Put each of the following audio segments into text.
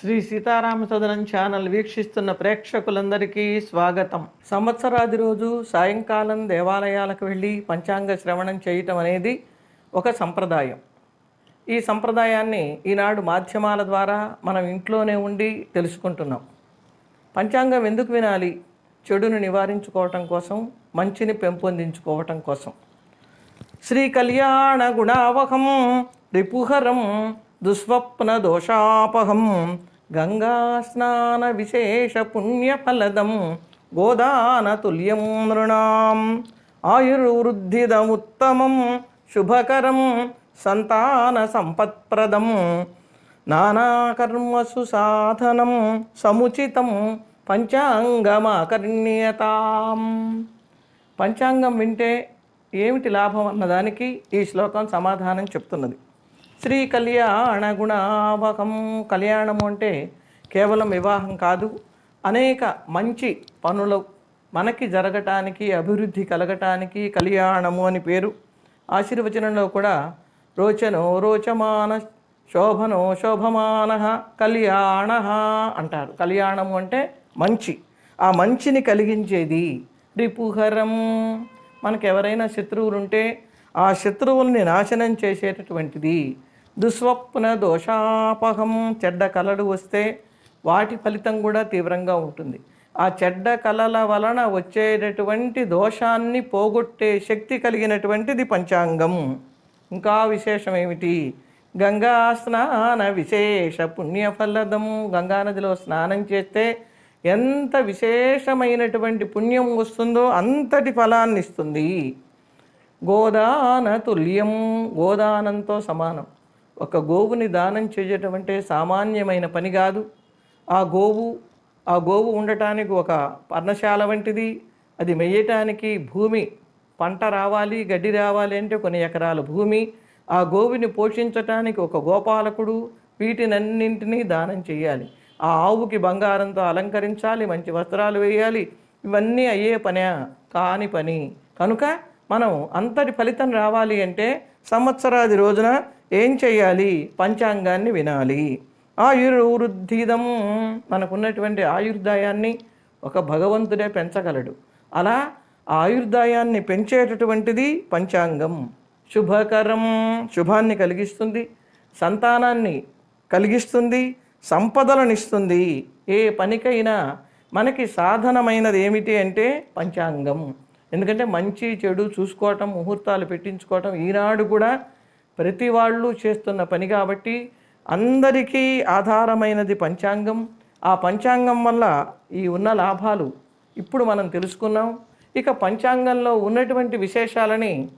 Shri Sitarama సదనం channel వీక్షిస్తున్న ప్రేక్షకులందరికీ స్వాగతం. సంవత్సరాది రోజు సాయంకాలం దేవాలయాలకు వెళ్ళి పంచాంగ శ్రవణం చేయటం అనేది ఒక సంప్రదాయం. ఈ సంప్రదాయాన్ని ఈనాడు మాధ్యమాల ద్వారా మనం ఇంట్లోనే ఉండి తెలుసుకుంటున్నాం. పంచాంగం ఎందుకు వినాలి? చెడును నివారించుకోవటం కోసం మంచిని పెంపొందించుకోవటం కోసం. శ్రీ కళ్యాణ గుణావహం రిపుహరం దుస్వప్న దోషాపహం గంగా స్నాన విశేష పుణ్యఫలదం గోదాన తుల్యం నృణాం ఆయుర్వృద్ధిదముత్తమం శుభకరం సంతాన సంపత్ప్రదం నానాకర్మసు సాధనం సముచితం పంచాంగమాకర్ణ్యతాం పంచాంగం వింటే ఏమిటి లాభం అన్నదానికి ఈ శ్లోకం సమాధానం చెప్తున్నది. శ్రీ కళ్యాణ గుణావకం కళ్యాణము అంటే కేవలం వివాహం కాదు అనేక మంచి పనులు మనకి జరగటానికి అభివృద్ధి కలగటానికి కళ్యాణము అని పేరు. ఆశీర్వచనంలో కూడా రోచనో రోచమాన శోభనో శోభమాన కళ్యాణ అంటారు. కళ్యాణము అంటే మంచి. ఆ మంచిని కలిగించేది రిపుహరం మనకు ఎవరైనా శత్రువులు ఉంటే ఆ శత్రువుల్ని నాశనం చేసేటటువంటిది దుస్వప్న దోషాపహం చెడ్డ కళలు వస్తే వాటి ఫలితం కూడా తీవ్రంగా ఉంటుంది. ఆ చెడ్డ కళల వలన వచ్చేటటువంటి దోషాన్ని పోగొట్టే శక్తి కలిగినటువంటిది పంచాంగం. ఇంకా విశేషం ఏమిటి? గంగా స్నాన విశేష పుణ్యఫలదం గంగానదిలో స్నానం చేస్తే ఎంత విశేషమైనటువంటి పుణ్యం వస్తుందో అంతటి ఫలాన్ని ఇస్తుంది గోదాన తుల్యం గోదానంతో సమానం. ఒక గోవుని దానం చేయటం అంటే సామాన్యమైన పని కాదు. ఆ గోవు ఆ గోవు ఉండటానికి ఒక పర్ణశాల వంటిది. అది మెయ్యటానికి భూమి. పంట రావాలి గడ్డి రావాలి అంటే కొన్ని ఎకరాల భూమి. ఆ గోవుని పోషించటానికి ఒక గోపాలకుడు వీటినన్నింటినీ దానం చేయాలి. ఆ ఆవుకి బంగారంతో అలంకరించాలి మంచి వస్త్రాలు వేయాలి. ఇవన్నీ అయ్యే పనే కాని పని. కనుక మనం అంతటి ఫలితం రావాలి అంటే సంవత్సరాది రోజున ఏం చేయాలి పంచాంగాన్ని వినాలి. ఆయుర్వృద్ధిదం మనకున్నటువంటి ఆయుర్దాయాన్ని ఒక భగవంతుడే పెంచగలడు. అలా ఆయుర్దాయాన్ని పెంచేటటువంటిది పంచాంగం. శుభకరం శుభాన్ని కలిగిస్తుంది సంతానాన్ని కలిగిస్తుంది సంపదలను ఇస్తుంది ఏ పనికైనా మనకి సాధనమైనది ఏమిటి అంటే పంచాంగం. ఎందుకంటే మంచి చెడు చూసుకోవటం ముహూర్తాలు పెట్టించుకోవటం ఈనాడు కూడా ప్రతి వాళ్ళు చేస్తున్న పని కాబట్టి అందరికీ ఆధారమైనది పంచాంగం. ఆ పంచాంగం వల్ల ఈ ఉన్న లాభాలు ఇప్పుడు మనం తెలుసుకున్నాం. ఇక పంచాంగంలో ఉన్నటువంటి విశేషాలని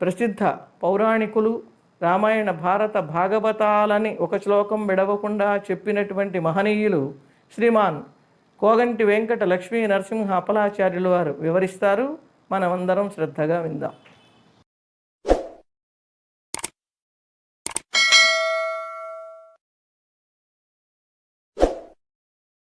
ప్రసిద్ధ పౌరాణికులు రామాయణ భారత భాగవతాలని ఒక శ్లోకం విడవకుండా చెప్పినటువంటి మహనీయులు శ్రీమాన్ కోగంటి వెంకట లక్ష్మీ నరసింహ అపలాచార్యులు వారు వివరిస్తారు. మనమందరం శ్రద్ధగా విందాం.